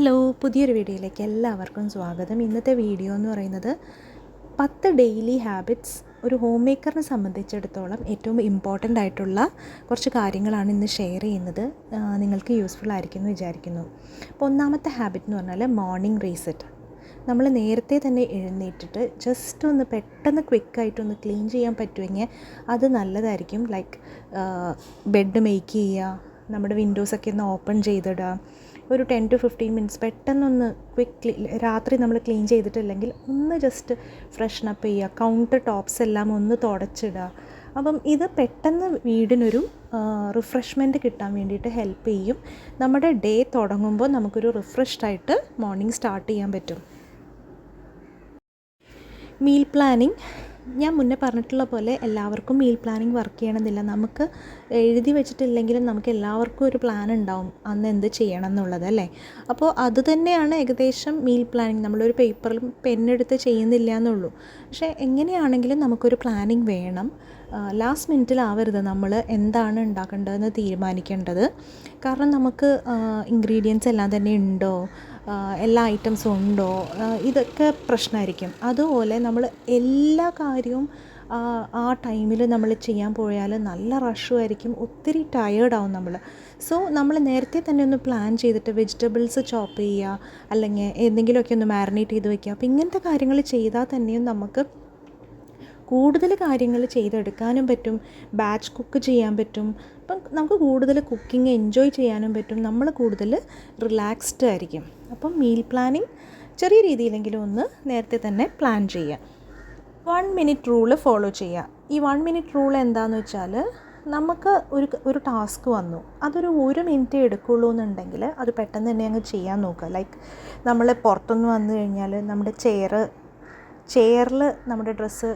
Hello പുതിയൊരു വീഡിയോയിലേക്ക് എല്ലാവർക്കും സ്വാഗതം. ഇന്നത്തെ വീഡിയോ എന്ന് പറയുന്നത് പത്ത് ഡെയിലി ഹാബിറ്റ്സ് ഒരു ഹോം മേക്കറിനെ സംബന്ധിച്ചിടത്തോളം ഏറ്റവും ഇമ്പോർട്ടന്റ് ആയിട്ടുള്ള കുറച്ച് കാര്യങ്ങളാണ് ഇന്ന് ഷെയർ ചെയ്യുന്നത്. നിങ്ങൾക്ക് യൂസ്ഫുൾ ആയിരിക്കും എന്ന് വിചാരിക്കുന്നു. അപ്പോൾ ഒന്നാമത്തെ ഹാബിറ്റ് എന്ന് പറഞ്ഞാൽ മോർണിംഗ് റീസെറ്റ് നമ്മൾ നേരത്തെ തന്നെ എഴുന്നേറ്റിട്ട് ജസ്റ്റ് ഒന്ന് പെട്ടെന്ന് ക്വിക്കായിട്ടൊന്ന് ക്ലീൻ ചെയ്യാൻ പറ്റുമെങ്കിൽ അത് നല്ലതായിരിക്കും. ലൈക്ക് ബെഡ് മേക്ക് ചെയ്യുക നമ്മുടെ വിൻഡോസൊക്കെ ഒന്ന് ഓപ്പൺ ചെയ്തിടുക ഒരു ടെൻ ടു ഫിഫ്റ്റീൻ മിനിറ്റ്സ് പെട്ടെന്നൊന്ന് ക്വിക്ക് രാത്രി നമ്മൾ ക്ലീൻ ചെയ്തിട്ടില്ലെങ്കിൽ ഒന്ന് ജസ്റ്റ് ഫ്രഷ്നപ്പ് ചെയ്യുക. കൗണ്ടർ ടോപ്സ് എല്ലാം ഒന്ന് തുടച്ചിടുക. അപ്പം ഇത് പെട്ടെന്ന് വീടിനൊരു റിഫ്രഷ്മെന്റ് കിട്ടാൻ വേണ്ടിയിട്ട് ഹെൽപ്പ് ചെയ്യും. നമ്മുടെ ഡേ തുടങ്ങുമ്പോൾ നമുക്കൊരു റിഫ്രഷ്ഡ് ആയിട്ട് മോർണിംഗ് സ്റ്റാർട്ട് ചെയ്യാൻ പറ്റും. മീൽ പ്ലാനിങ് ഞാൻ മുന്നേ പറഞ്ഞിട്ടുള്ള പോലെ എല്ലാവർക്കും മീൽ പ്ലാനിങ് വർക്ക് ചെയ്യണമെന്നില്ല. നമുക്ക് എഴുതി വെച്ചിട്ടില്ലെങ്കിലും നമുക്ക് എല്ലാവർക്കും ഒരു പ്ലാൻ ഉണ്ടാവും. അന്ന് എന്ത് ചെയ്യണം എന്നുള്ളത് അല്ലേ? അപ്പോൾ അത് തന്നെയാണ് ഏകദേശം മീൽ പ്ലാനിങ് നമ്മളൊരു പേപ്പറിലും പെന്നെടുത്ത് ചെയ്യുന്നില്ല എന്നുള്ളൂ. പക്ഷേ എങ്ങനെയാണെങ്കിലും നമുക്കൊരു പ്ലാനിങ് വേണം. ലാസ്റ്റ് മിനിറ്റിലാവരുത് നമ്മൾ എന്താണ് ഉണ്ടാക്കേണ്ടതെന്ന് തീരുമാനിക്കേണ്ടത്. കാരണം നമുക്ക് ഇൻഗ്രീഡിയൻസ് എല്ലാം തന്നെ ഉണ്ടോ? എല്ലാ ഐറ്റംസും ഉണ്ടോ? ഇതൊക്കെ പ്രശ്നമായിരിക്കും അതുപോലെ നമ്മൾ എല്ലാ കാര്യവും ആ, ടൈമിൽ നമ്മൾ ചെയ്യാൻ പോയാൽ നല്ല റഷുമായിരിക്കും ഒത്തിരി ടയേർഡാവും നമ്മൾ സോ നമ്മൾ നേരത്തെ തന്നെ ഒന്ന് പ്ലാൻ ചെയ്തിട്ട് വെജിറ്റബിൾസ് ചോപ്പ് ചെയ്യുക അല്ലെങ്കിൽ എന്തെങ്കിലുമൊക്കെ ഒന്ന് മാരിനേറ്റ് ചെയ്ത് വയ്ക്കുക അപ്പോൾ ഇങ്ങനത്തെ കാര്യങ്ങൾ ചെയ്താൽ തന്നെയും നമുക്ക് കൂടുതൽ കാര്യങ്ങൾ ചെയ്തെടുക്കാനും പറ്റും. ബാച്ച് കുക്ക് ചെയ്യാൻ പറ്റും. അപ്പം നമുക്ക് കൂടുതൽ കുക്കിംഗ് എൻജോയ് ചെയ്യാനും പറ്റും. നമ്മൾ കൂടുതൽ റിലാക്സ്ഡ് ആയിരിക്കും. അപ്പം മീൽ പ്ലാനിങ് ചെറിയ രീതിയിലെങ്കിലും ഒന്ന് നേരത്തെ തന്നെ പ്ലാൻ ചെയ്യാം വൺ മിനിറ്റ് റൂൾ ഫോളോ ചെയ്യുക. ഈ വൺ മിനിറ്റ് റൂൾ എന്താണെന്ന് വെച്ചാൽ നമുക്ക് ഒരു ഒരു ടാസ്ക് വന്നു. അതൊരു ഒരു മിനിറ്റ് എടുക്കുള്ളൂ എന്നുണ്ടെങ്കിൽ അത് പെട്ടെന്ന് തന്നെ അങ്ങ് ചെയ്യാൻ നോക്കുക. ലൈക്ക് നമ്മൾ പുറത്തുനിന്ന് വന്നു കഴിഞ്ഞാൽ നമ്മുടെ ചെയർ ചെയറിൽ നമ്മുടെ ഡ്രസ്സ്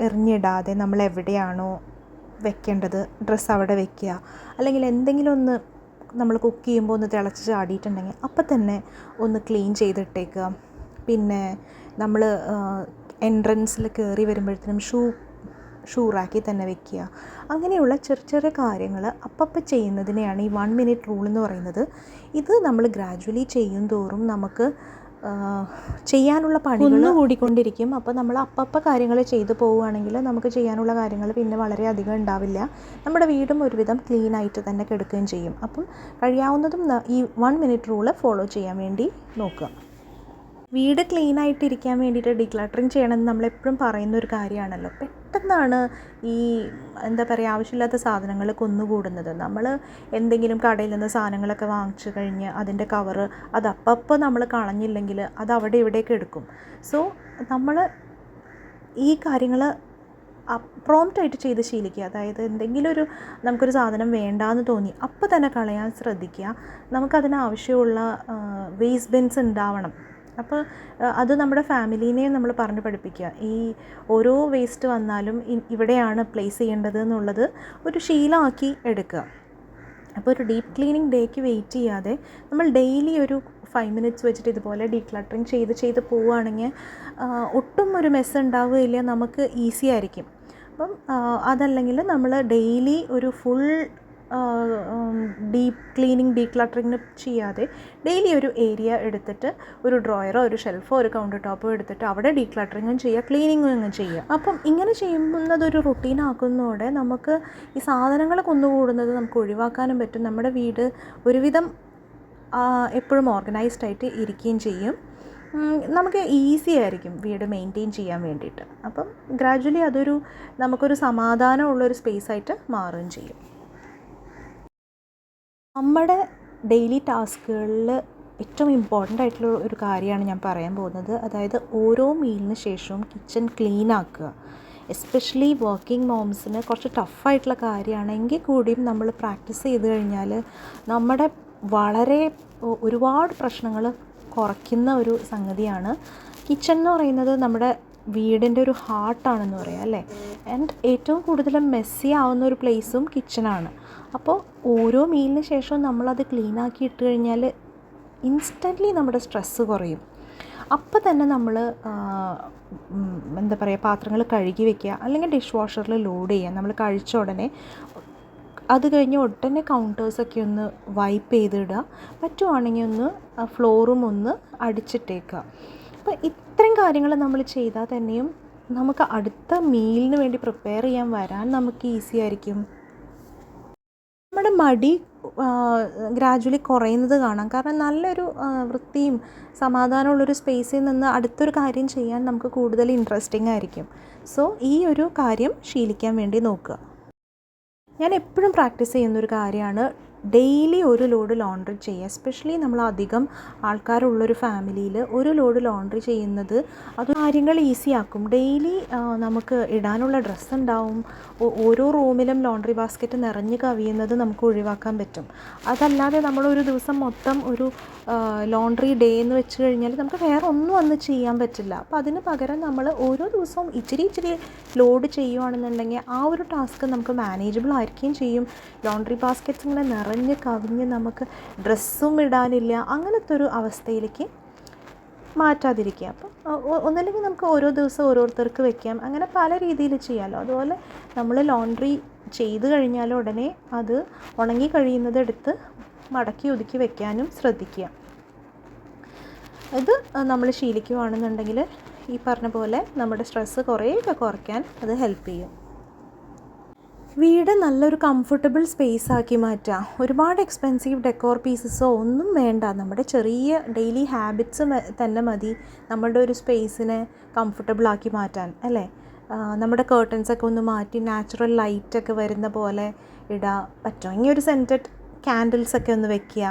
എറിഞ്ഞിടാതെ നമ്മൾ എവിടെയാണോ വെക്കേണ്ടത്? ഡ്രസ്സ് അവിടെ വെക്കുക. അല്ലെങ്കിൽ എന്തെങ്കിലും ഒന്ന് നമ്മൾ കുക്ക് ചെയ്യുമ്പോൾ ഒന്ന് തിളച്ച് ചാടിയിട്ടുണ്ടെങ്കിൽ അപ്പം തന്നെ ഒന്ന് ക്ലീൻ ചെയ്തിട്ടേക്കുക. പിന്നെ നമ്മൾ എൻട്രൻസിൽ കയറി വരുമ്പോഴത്തേനും ഷൂ ഷൂറാക്കി തന്നെ വെക്കുക. അങ്ങനെയുള്ള ചെറിയ ചെറിയ കാര്യങ്ങൾ അപ്പപ്പം ചെയ്യുന്നതിനെയാണ് ഈ വൺ മിനിറ്റ് റൂൾ എന്ന് പറയുന്നത്. ഇത് നമ്മൾ ഗ്രാജുവലി ചെയ്യും തോറും നമുക്ക് ചെയ്യാനുള്ള പണികൾ കൂടിക്കൊണ്ടിരിക്കും അപ്പോൾ നമ്മൾ അപ്പപ്പോൾ കാര്യങ്ങൾ ചെയ്തു പോവുകയാണെങ്കിൽ നമുക്ക് ചെയ്യാനുള്ള കാര്യങ്ങൾ പിന്നെ വളരെയധികം ഉണ്ടാവില്ല. നമ്മുടെ വീടും ഒരുവിധം ക്ലീൻ ആയിട്ട് തന്നെ കിടക്കുകയും ചെയ്യും. അപ്പം കഴിയാവുന്നതും ഈ വൺ മിനിറ്റ് റൂൾ ഫോളോ ചെയ്യാൻ വേണ്ടി നോക്കുക. വീട് ക്ലീൻ ആയിട്ടിരിക്കാൻ വേണ്ടിയിട്ട് ഡിക്ലട്ടറിങ് ചെയ്യണമെന്ന് നമ്മളെപ്പോഴും പറയുന്ന ഒരു കാര്യമാണല്ലോ. പെട്ടെന്നാണ് ഈ എന്താ പറയുക ആവശ്യമില്ലാത്ത സാധനങ്ങൾ കുന്നുകൂടുന്നത്. നമ്മൾ എന്തെങ്കിലും കടയിൽ നിന്ന് സാധനങ്ങളൊക്കെ വാങ്ങിച്ചു കഴിഞ്ഞ് അതിന്റെ കവറ് അത് അപ്പപ്പോൾ നമ്മൾ കളഞ്ഞില്ലെങ്കിൽ അത് അവിടെ ഇവിടെയൊക്കെ എടുക്കും. സോ നമ്മൾ ഈ കാര്യങ്ങൾ പ്രോംപ്റ്റായിട്ട് ചെയ്ത് ശീലിക്കുക. അതായത് എന്തെങ്കിലും ഒരു നമുക്കൊരു സാധനം വേണ്ടാന്ന് തോന്നി അപ്പോൾ തന്നെ കളയാൻ ശ്രദ്ധിക്കുക. നമുക്കതിന് ആവശ്യമുള്ള വേസ്റ്റ് ബിൻസ് ഉണ്ടാവണം. അപ്പോൾ അത് നമ്മുടെ ഫാമിലീനെയും നമ്മൾ പറഞ്ഞ് പഠിപ്പിക്കുക. ഈ ഓരോ വേസ്റ്റ് വന്നാലും ഇവിടെയാണ് പ്ലേസ് ചെയ്യേണ്ടത് എന്നുള്ളത് ഒരു ശീലമാക്കി എടുക്കുക. അപ്പോൾ ഒരു ഡീപ്പ് ക്ലീനിങ് ഡേക്ക് വെയിറ്റ് ചെയ്യാതെ നമ്മൾ ഡെയിലി ഒരു ഫൈവ് മിനിറ്റ്സ് വെച്ചിട്ട് ഇതുപോലെ ഡീക്ലട്ടറിങ് ചെയ്ത് ചെയ്ത് പോവുകയാണെങ്കിൽ ഒട്ടും ഒരു മെസ്സ് ഉണ്ടാവുകയില്ല നമുക്ക് ഈസി ആയിരിക്കും. അപ്പം അതല്ലെങ്കിൽ നമ്മൾ ഡെയിലി ഒരു ഫുൾ ഡീപ്പ് ക്ലീനിങ് ഡീക്ലട്ടറിങ് ചെയ്യാതെ ഡെയിലി ഒരു ഏരിയ എടുത്തിട്ട് ഒരു ഡ്രോയറോ ഒരു ഷെൽഫോ ഒരു കൗണ്ടർ ടോപ്പോ എടുത്തിട്ട് അവിടെ ഡീക്ലട്ടറിങ്ങും ചെയ്യുക ക്ലീനിങ്ങും ചെയ്യുക. അപ്പം ഇങ്ങനെ ചെയ്യുന്നത് ഒരു റുട്ടീൻ ആക്കുന്നതോടെ നമുക്ക് ഈ സാധനങ്ങൾ കുന്നുകൂടുന്നത് നമുക്ക് ഒഴിവാക്കാനും പറ്റും. നമ്മുടെ വീട് ഒരുവിധം എപ്പോഴും ഓർഗനൈസ്ഡ് ആയിട്ട് ഇരിക്കുകയും ചെയ്യും. നമുക്ക് ഈസി ആയിരിക്കും വീട് മെയിന്റെയിൻ ചെയ്യാൻ വേണ്ടിയിട്ട്. അപ്പം ഗ്രാജ്വലി അതൊരു നമുക്കൊരു സമാധാനമുള്ളൊരു സ്പേസ് ആയിട്ട് മാറുകയും ചെയ്യും. നമ്മുടെ ഡെയിലി ടാസ്കുകളിൽ ഏറ്റവും ഇമ്പോർട്ടന്റ് ആയിട്ടുള്ള ഒരു കാര്യമാണ് ഞാൻ പറയാൻ പോകുന്നത്. അതായത് ഓരോ മീലിന് ശേഷവും കിച്ചൺ ക്ലീൻ ആക്കുക. എസ്പെഷ്യലി വർക്കിംഗ് മോംസിന് കുറച്ച് ടഫായിട്ടുള്ള കാര്യമാണെങ്കിൽ കൂടിയും നമ്മൾ പ്രാക്ടീസ് ചെയ്ത് കഴിഞ്ഞാൽ നമ്മുടെ വളരെ ഒരുപാട് പ്രശ്നങ്ങൾ കുറയ്ക്കുന്ന ഒരു സംഗതിയാണ്. കിച്ചൺ എന്ന് പറയുന്നത് നമ്മുടെ വീടിന്റെ ഒരു ഹാർട്ടാണെന്ന് പറയാം അല്ലേ? ആൻഡ് ഏറ്റവും കൂടുതൽ മെസ്സി ആവുന്ന ഒരു പ്ലേസും കിച്ചണാണ് അപ്പോൾ ഓരോ മീലിന് ശേഷവും നമ്മളത് ക്ലീൻ ആക്കി ഇട്ട് കഴിഞ്ഞാൽ ഇൻസ്റ്റന്റ്ലി നമ്മുടെ സ്ട്രെസ്സ് കുറയും. അപ്പോൾ തന്നെ നമ്മൾ എന്താ പറയുക പാത്രങ്ങൾ കഴുകി വെക്കുക അല്ലെങ്കിൽ ഡിഷ് വാഷറിൽ ലോഡ് ചെയ്യുക. നമ്മൾ കഴിച്ച ഉടനെ അത് കഴിഞ്ഞ് ഉടനെ കൗണ്ടേഴ്സൊക്കെ ഒന്ന് വൈപ്പ് ചെയ്തിടുക. പറ്റുവാണെങ്കിൽ ഒന്ന് ഫ്ലോറും ഒന്ന് അടിച്ചിട്ടേക്കുക. അപ്പോൾ ഇത്രയും കാര്യങ്ങൾ നമ്മൾ ചെയ്താൽ തന്നെയും നമുക്ക് അടുത്ത മീലിന് വേണ്ടി പ്രിപ്പയർ ചെയ്യാൻ വരാൻ നമുക്ക് ഈസി ആയിരിക്കും. നമ്മുടെ മടി ഗ്രാജുവലി കുറയുന്നത് കാണാം. കാരണം നല്ലൊരു വൃത്തിയും സമാധാനമുള്ളൊരു സ്പേസിൽ നിന്ന് അടുത്തൊരു കാര്യം ചെയ്യാൻ നമുക്ക് കൂടുതൽ ഇൻട്രസ്റ്റിംഗ് ആയിരിക്കും. സോ ഈ ഒരു കാര്യം ശീലിക്കാൻ വേണ്ടി നോക്കുക. ഞാൻ എപ്പോഴും പ്രാക്ടീസ് ചെയ്യുന്നൊരു കാര്യമാണ് ഡെയിലി ഒരു ലോഡ് ലോണ്ട്രി ചെയ്യുക. എസ്പെഷ്യലി നമ്മൾ അധികം ആൾക്കാരുള്ളൊരു ഫാമിലിയിൽ ഒരു ലോഡ് ലോണ്ട്രി ചെയ്യുന്നത് അത് കാര്യങ്ങൾ ഈസി ആക്കും. ഡെയിലി നമുക്ക് ഇടാനുള്ള ഡ്രസ്സ് ഉണ്ടാവും. ഓരോ റൂമിലും ലോണ്ട്രി ബാസ്ക്കറ്റ് നിറഞ്ഞ് കവിയുന്നത് നമുക്ക് ഒഴിവാക്കാൻ പറ്റും. അതല്ലാതെ നമ്മൾ ഒരു ദിവസം മൊത്തം ഒരു ലോണ്ട്രി ഡേ എന്ന് വെച്ച് കഴിഞ്ഞാൽ നമുക്ക് വേറെ ഒന്നും അന്ന് ചെയ്യാൻ പറ്റില്ല. അപ്പോൾ അതിന് പകരം നമ്മൾ ഓരോ ദിവസവും ഇച്ചിരി ഇച്ചിരി ലോഡ് ചെയ്യുവാണെന്നുണ്ടെങ്കിൽ ആ ഒരു ടാസ്ക് നമുക്ക് മാനേജബിൾ ആയിരിക്കുകയും ചെയ്യും. ലോണ്ട്രി ബാസ്ക്കറ്റ്സ് ഇങ്ങനെ നിറഞ്ഞ് കവിഞ്ഞ് നമുക്ക് ഡ്രസ്സും ഇടാനില്ല അങ്ങനത്തെ ഒരു അവസ്ഥയിലേക്ക് മാറ്റാതിരിക്കുക. അപ്പം ഒന്നല്ലെങ്കിൽ നമുക്ക് ഓരോ ദിവസം ഓരോരുത്തർക്ക് വെക്കാം. അങ്ങനെ പല രീതിയിൽ ചെയ്യാമല്ലോ അതുപോലെ നമ്മൾ ലോണ്ട്രി ചെയ്ത് കഴിഞ്ഞാൽ ഉടനെ അത് ഉണങ്ങി കഴിയുന്നത് എടുത്ത് മടക്കി ഒതുക്കി വെക്കാനും ശ്രദ്ധിക്കുക. ഇത് നമ്മൾ ശീലിക്കുകയാണെന്നുണ്ടെങ്കിൽ ഈ പറഞ്ഞ പോലെ നമ്മുടെ സ്ട്രെസ്സ് കുറേയൊക്കെ കുറയ്ക്കാൻ അത് ഹെൽപ്പ് ചെയ്യും. വീട് നല്ലൊരു കംഫർട്ടബിൾ സ്പേസ് ആക്കി മാറ്റുക ഒരുപാട് എക്സ്പെൻസീവ് ഡെക്കോർ പീസസോ ഒന്നും വേണ്ട. നമ്മുടെ ചെറിയ ഡെയിലി ഹാബിറ്റ്സ് തന്നെ മതി നമ്മുടെ ഒരു സ്പേസിനെ കംഫർട്ടബിൾ ആക്കി മാറ്റാൻ അല്ലേ? നമ്മുടെ കേർട്ടൻസൊക്കെ ഒന്ന് മാറ്റി നാച്ചുറൽ ലൈറ്റൊക്കെ വരുന്ന പോലെ ഇടുക പറ്റുമെങ്കിൽ ഒരു സെന്റഡ് ക്യാൻഡിൽസൊക്കെ ഒന്ന് വെക്കുക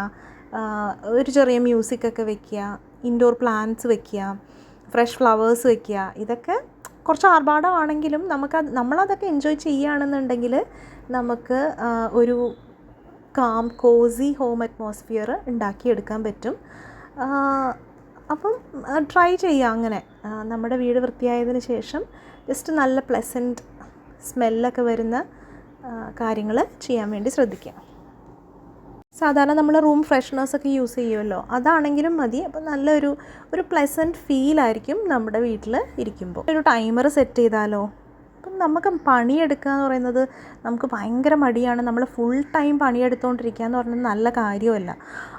ഒരു ചെറിയ മ്യൂസിക്കൊക്കെ വെക്കുക ഇൻഡോർ പ്ലാന്റ്സ് വെക്കുക ഫ്രഷ് ഫ്ലവേഴ്സ് വെക്കുക ഇതൊക്കെ കുറച്ച് ആർഭാടമാണെങ്കിലും നമുക്ക് നമ്മളതൊക്കെ എൻജോയ് ചെയ്യുകയാണെന്നുണ്ടെങ്കിൽ നമുക്ക് ഒരു കാം കോസി ഹോം അറ്റ്മോസ്ഫിയർ ഉണ്ടാക്കിയെടുക്കാൻ പറ്റും. അപ്പം ട്രൈ ചെയ്യുക അങ്ങനെ. നമ്മുടെ വീട് വൃത്തിയായതിന് ശേഷം ജസ്റ്റ് നല്ല പ്ലസന്റ് സ്മെല്ലൊക്കെ വരുന്ന കാര്യങ്ങൾ ചെയ്യാൻ വേണ്ടി ശ്രദ്ധിക്കുക. സാധാരണ നമ്മൾ റൂം ഫ്രഷ്നേഴ്സൊക്കെ യൂസ് ചെയ്യുമല്ലോ. അതാണെങ്കിലും മതി. അപ്പോൾ നല്ലൊരു ഒരു പ്ലസന്റ് ഫീലായിരിക്കും നമ്മുടെ വീട്ടിൽ ഇരിക്കുമ്പോൾ. ഒരു ടൈമർ സെറ്റ് ചെയ്താലോ? നമുക്ക് പണിയെടുക്കുക എന്ന് പറയുന്നത് നമുക്ക് ഭയങ്കര മടിയാണ്. നമ്മൾ ഫുൾ ടൈം പണിയെടുത്തുകൊണ്ടിരിക്കുക എന്ന് പറയുന്നത് നല്ല കാര്യമല്ല.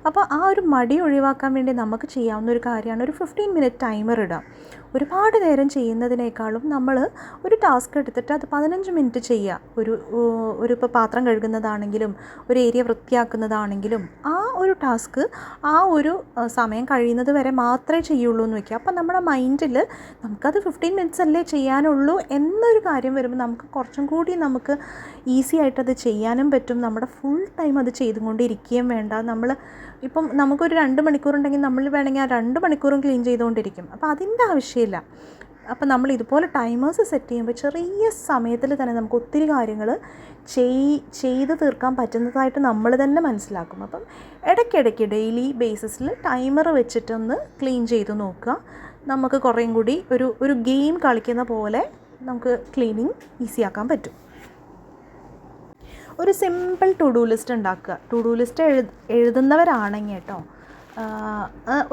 അപ്പോൾ ആ ഒരു മടി ഒഴിവാക്കാൻ വേണ്ടി നമുക്ക് ചെയ്യാവുന്ന ഒരു കാര്യമാണ് ഒരു ഫിഫ്റ്റീൻ മിനിറ്റ് ടൈമർ ഇടാം ഒരുപാട് നേരം ചെയ്യുന്നതിനേക്കാളും നമ്മൾ ഒരു ടാസ്ക് എടുത്തിട്ട് അത് പതിനഞ്ച് മിനിറ്റ് ചെയ്യുക. ഒരു ഒരു ഇപ്പോൾ പാത്രം കഴുകുന്നതാണെങ്കിലും ഒരു ഏരിയ വൃത്തിയാക്കുന്നതാണെങ്കിലും ആ ഒരു ടാസ്ക് ആ ഒരു സമയം കഴിയുന്നത് വരെ മാത്രമേ ചെയ്യുള്ളൂ എന്ന് വയ്ക്കുക അപ്പം നമ്മുടെ മൈൻഡിൽ നമുക്കത് ഫിഫ്റ്റീൻ മിനിറ്റ്സ് അല്ലേ ചെയ്യാനുള്ളൂ എന്നൊരു കാര്യം വരുമ്പോൾ നമുക്ക് കുറച്ചും കൂടി നമുക്ക് ഈസി ആയിട്ട് അത് ചെയ്യാനും പറ്റും. നമ്മുടെ ഫുൾ ടൈം അത് ചെയ്തുകൊണ്ടിരിക്കുകയും വേണ്ട. നമ്മൾ ഇപ്പം നമുക്കൊരു രണ്ട് മണിക്കൂറുണ്ടെങ്കിൽ നമ്മൾ വേണമെങ്കിൽ ആ രണ്ട് മണിക്കൂറും ക്ലീൻ ചെയ്തുകൊണ്ടിരിക്കും. അപ്പോൾ അതിന്റെ ആവശ്യമില്ല. അപ്പം നമ്മൾ ഇതുപോലെ ടൈമേഴ്സ് സെറ്റ് ചെയ്യുമ്പോൾ ചെറിയ സമയത്തിൽ തന്നെ നമുക്ക് ഒത്തിരി കാര്യങ്ങൾ ചെയ് ചെയ്ത് തീർക്കാൻ പറ്റുന്നതായിട്ട് നമ്മൾ തന്നെ മനസ്സിലാക്കും. അപ്പം ഇടയ്ക്കിടയ്ക്ക് ഡെയിലി ബേസിസിൽ ടൈമർ വെച്ചിട്ടൊന്ന് ക്ലീൻ ചെയ്ത് നോക്കുക. നമുക്ക് കുറേയും കൂടി ഒരു ഒരു ഗെയിം കളിക്കുന്ന പോലെ നമുക്ക് ക്ലീനിങ് ഈസിയാക്കാൻ പറ്റും. ഒരു സിമ്പിൾ ടു ഡു ലിസ്റ്റ് ഉണ്ടാക്കുക. ടു ഡു ലിസ്റ്റ് എഴു എഴുതുന്നവരാണെങ്കിൽ കേട്ടോ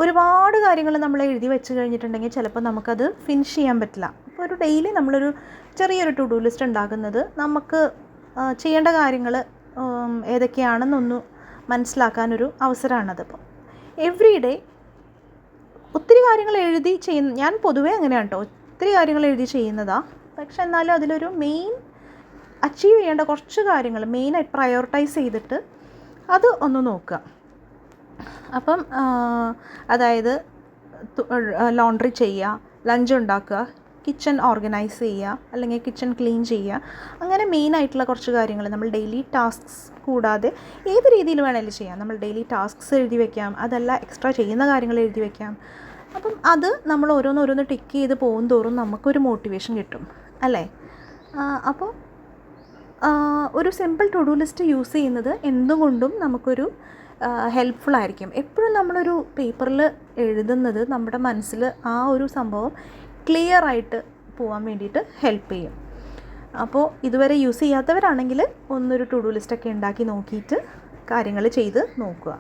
ഒരുപാട് കാര്യങ്ങൾ നമ്മൾ എഴുതി വെച്ച് കഴിഞ്ഞിട്ടുണ്ടെങ്കിൽ ചിലപ്പോൾ നമുക്കത് ഫിനിഷ് ചെയ്യാൻ പറ്റില്ല. അപ്പോൾ ഒരു ഡെയിലി നമ്മളൊരു ചെറിയൊരു ടു ഡു ലിസ്റ്റ് ഉണ്ടാക്കുന്നത് നമുക്ക് ചെയ്യേണ്ട കാര്യങ്ങൾ ഏതൊക്കെയാണെന്നൊന്ന് മനസ്സിലാക്കാനൊരു അവസരമാണത് അപ്പോൾ എവ്രി ഡേ ഒത്തിരി കാര്യങ്ങൾ എഴുതി ചെയ്യുന്ന ഞാൻ പൊതുവേ അങ്ങനെയാണ് കേട്ടോ ഒത്തിരി കാര്യങ്ങൾ എഴുതി ചെയ്യുന്നതാണ് പക്ഷെ എന്നാലും അതിലൊരു മെയിൻ അച്ചീവ് ചെയ്യേണ്ട കുറച്ച് കാര്യങ്ങൾ മെയിനായിട്ട് പ്രയോറിറ്റൈസ് ചെയ്തിട്ട് അത് ഒന്ന് നോക്കുക. അപ്പം അതായത് ലോണ്ട്രി ചെയ്യുക ലഞ്ച് ഉണ്ടാക്കുക കിച്ചൺ ഓർഗനൈസ് ചെയ്യുക അല്ലെങ്കിൽ കിച്ചൺ ക്ലീൻ ചെയ്യുക അങ്ങനെ മെയിനായിട്ടുള്ള കുറച്ച് കാര്യങ്ങൾ നമ്മൾ ഡെയിലി ടാസ്ക്സ് കൂടാതെ ഏത് രീതിയിൽ വേണമെങ്കിലും ചെയ്യാം. നമ്മൾ ഡെയിലി ടാസ്ക്സ് എഴുതി വെക്കാം അതല്ല എക്സ്ട്രാ ചെയ്യുന്ന കാര്യങ്ങൾ എഴുതി വെക്കാം. അപ്പം അത് നമ്മൾ ഓരോന്ന് ഓരോന്ന് ടിക്ക് ചെയ്ത് പോകും തോറും നമുക്കൊരു മോട്ടിവേഷൻ കിട്ടും. അല്ലേ? അപ്പോൾ ഒരു simple to do list use ചെയ്യുന്നത് എന്തുകൊണ്ടും നമുക്കൊരു ഹെൽപ്ഫുൾ ആയിരിക്കും. എപ്പോഴും നമ്മളൊരു പേപ്പറിൽ എഴുതുന്നത് നമ്മുടെ മനസ്സിൽ ആ ഒരു സംഭവം ക്ലിയർ ആയിട്ട് പോകാൻ വേണ്ടിയിട്ട് ഹെൽപ്പ് ചെയ്യും. അപ്പോൾ ഇതുവരെ യൂസ് ചെയ്യാത്തവരാണെങ്കിൽ ഒന്നൊരു ടു ഡു ലിസ്റ്റൊക്കെ ഉണ്ടാക്കി നോക്കിയിട്ട് കാര്യങ്ങൾ ചെയ്ത് നോക്കുക.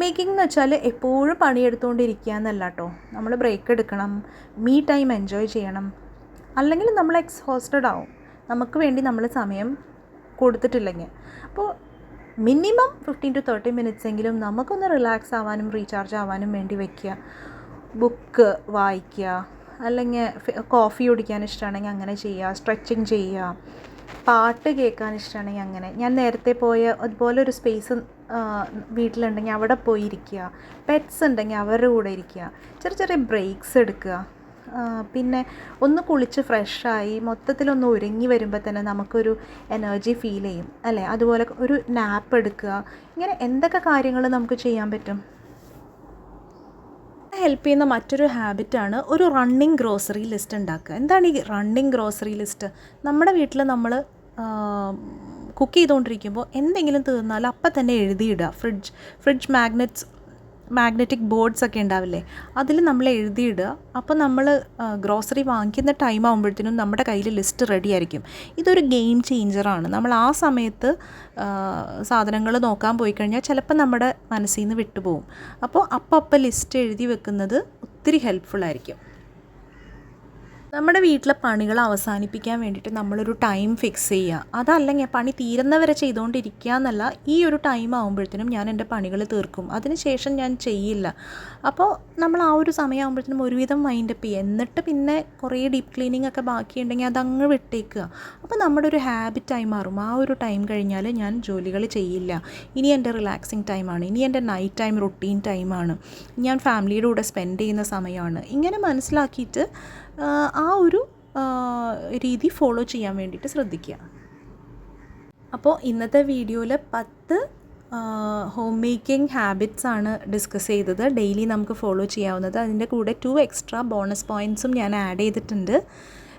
മേക്കിംഗ് എന്ന് വെച്ചാൽ എപ്പോഴും പണിയെടുത്തുകൊണ്ടിരിക്കുക എന്നല്ല കേട്ടോ നമ്മൾ ബ്രേക്ക് എടുക്കണം മീ ടൈം എൻജോയ് ചെയ്യണം അല്ലെങ്കിൽ നമ്മൾ എക്സ്ഹോസ്റ്റഡ് ആവും. നമുക്ക് വേണ്ടി നമ്മൾ സമയം കൊടുത്തിട്ടില്ലെങ്കിൽ. അപ്പോൾ minimum fifteen to thirty minutes എങ്കിലും നമുക്കൊന്ന് റിലാക്സ് ആവാനും റീചാർജ് ആവാനും വേണ്ടി വയ്ക്കുക ബുക്ക് വായിക്കുക. അല്ലെങ്കിൽ കോഫി കുടിക്കാൻ ഇഷ്ടമാണെങ്കിൽ അങ്ങനെ ചെയ്യുക. സ്ട്രെച്ചിങ് ചെയ്യുക. പാട്ട് കേൾക്കാൻ ഇഷ്ടമാണെങ്കിൽ അങ്ങനെ. ഞാൻ നേരത്തെ പോയ അതുപോലെ ഒരു സ്പേസ് വീട്ടിലുണ്ടെങ്കിൽ അവിടെ പോയി ഇരിക്കുക. പെറ്റ്സ് ഉണ്ടെങ്കിൽ അവരുടെ കൂടെ ഇരിക്കുക. ചെറിയ ചെറിയ ബ്രേക്സ് എടുക്കുക. പിന്നെ ഒന്ന് കുളിച്ച് ഫ്രഷായി മൊത്തത്തിലൊന്ന് ഒരുങ്ങി വരുമ്പോൾ തന്നെ നമുക്കൊരു എനർജി ഫീൽ ചെയ്യും അല്ലേ? അതുപോലെ ഒരു നാപ്പ് എടുക്കുക. ഇങ്ങനെ എന്തൊക്കെ കാര്യങ്ങൾ നമുക്ക് ചെയ്യാൻ പറ്റും? ഹെൽപ്പ് ചെയ്യുന്ന മറ്റൊരു ഹാബിറ്റാണ് ഒരു റണ്ണിങ് ഗ്രോസറി ലിസ്റ്റ് ഉണ്ടാക്കുക. എന്താണ് ഈ റണ്ണിങ് ഗ്രോസറി ലിസ്റ്റ് നമ്മുടെ വീട്ടിൽ നമ്മൾ കുക്ക് ചെയ്തുകൊണ്ടിരിക്കുമ്പോൾ എന്തെങ്കിലും തീർന്നാൽ അപ്പം തന്നെ എഴുതിയിടുക fridge fridge magnets magnetic boards ഒക്കെ ഉണ്ടാവില്ലേ? അതിൽ നമ്മൾ എഴുതിയിടുക. അപ്പോൾ നമ്മൾ ഗ്രോസറി വാങ്ങിക്കുന്ന ടൈം ആകുമ്പോഴത്തേനും നമ്മുടെ കയ്യിൽ ലിസ്റ്റ് റെഡി ആയിരിക്കും. ഇതൊരു ഗെയിം ചേഞ്ചറാണ് നമ്മൾ ആ സമയത്ത് സാധനങ്ങൾ നോക്കാൻ പോയി കഴിഞ്ഞാൽ ചിലപ്പോൾ നമ്മുടെ മനസ്സിൽ നിന്ന് വിട്ടുപോകും. അപ്പോൾ അപ്പം അപ്പം ലിസ്റ്റ് എഴുതി വെക്കുന്നത് ഒത്തിരി ഹെൽപ്ഫുൾ ആയിരിക്കും. നമ്മുടെ വീട്ടിലെ പണികൾ അവസാനിപ്പിക്കാൻ വേണ്ടിയിട്ട് നമ്മളൊരു ടൈം ഫിക്സ് ചെയ്യുക. അതല്ലെങ്കിൽ പണി തീരുന്നവരെ ചെയ്തുകൊണ്ടിരിക്കുക എന്നല്ല ഈ ഒരു ടൈം ആകുമ്പോഴത്തേനും ഞാൻ എന്റെ പണികൾ തീർക്കും. അതിനുശേഷം ഞാൻ ചെയ്യില്ല. അപ്പോൾ നമ്മൾ ആ ഒരു സമയമാകുമ്പോഴത്തേനും ഒരുവിധം മൈൻഡപ്പ് ചെയ്യുക. എന്നിട്ട് പിന്നെ കുറേ ഡീപ്പ് ക്ലീനിങ് ഒക്കെ ബാക്കിയുണ്ടെങ്കിൽ അതങ്ങ് വിട്ടേക്കുക. അപ്പോൾ നമ്മുടെ ഒരു ഹാബിറ്റായി മാറും. ആ ഒരു ടൈം കഴിഞ്ഞാൽ ഞാൻ ജോലികൾ ചെയ്യില്ല. ഇനി എന്റെ റിലാക്സിങ് ടൈമാണ് ഇനി എന്റെ നൈറ്റ് ടൈം റുട്ടീൻ ടൈമാണ് ഞാൻ ഫാമിലിയുടെ കൂടെ സ്പെൻഡ് ചെയ്യുന്ന സമയമാണ്. ഇങ്ങനെ മനസ്സിലാക്കിയിട്ട് ആ, ഒരു രീതി ഫോളോ ചെയ്യാൻ വേണ്ടിയിട്ട് ശ്രദ്ധിക്കുക. അപ്പോൾ ഇന്നത്തെ വീഡിയോയിൽ പത്ത് ഹോം മേക്കിംഗ് ഹാബിറ്റ്സ് ആണ് ഡിസ്കസ് ചെയ്തത്. ഡെയിലി നമുക്ക് ഫോളോ ചെയ്യാവുന്നത്. അതിന്റെ കൂടെ ടു എക്സ്ട്രാ ബോണസ് പോയിന്റ്സും ഞാൻ ആഡ് ചെയ്തിട്ടുണ്ട്.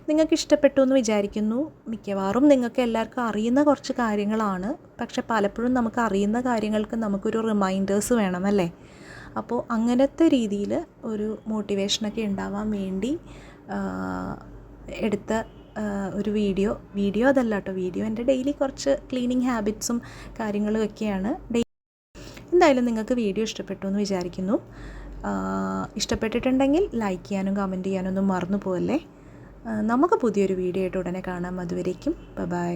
നിങ്ങൾക്ക് ഇഷ്ടപ്പെട്ടു എന്ന് വിചാരിക്കുന്നു. മിക്കവാറും നിങ്ങൾക്ക് എല്ലാവർക്കും അറിയുന്ന കുറച്ച് കാര്യങ്ങളാണ്. പക്ഷെ പലപ്പോഴും നമുക്ക് അറിയുന്ന കാര്യങ്ങൾക്ക് നമുക്കൊരു റിമൈൻഡേഴ്സ് വേണം അല്ലേ? അപ്പോൾ അങ്ങനത്തെ രീതിയിൽ ഒരു മോട്ടിവേഷനൊക്കെ ഉണ്ടാവാൻ വേണ്ടി എടുത്ത ഒരു വീഡിയോ. വീഡിയോ അതല്ല കേട്ടോ വീഡിയോ. എന്റെ ഡെയിലി കുറച്ച് ക്ലീനിങ് ഹാബിറ്റ്സും കാര്യങ്ങളും ഒക്കെയാണ്. ഡെയിലി എന്തായാലും നിങ്ങൾക്ക് വീഡിയോ ഇഷ്ടപ്പെട്ടു എന്ന് വിചാരിക്കുന്നു. ഇഷ്ടപ്പെട്ടിട്ടുണ്ടെങ്കിൽ ലൈക്ക് ചെയ്യാനും കമന്റ് ചെയ്യാനും ഒന്നും മറന്നു പോകല്ലേ നമുക്ക് പുതിയൊരു വീഡിയോ ആയിട്ട് ഉടനെ കാണാം. അതുവരേക്കും ബൈ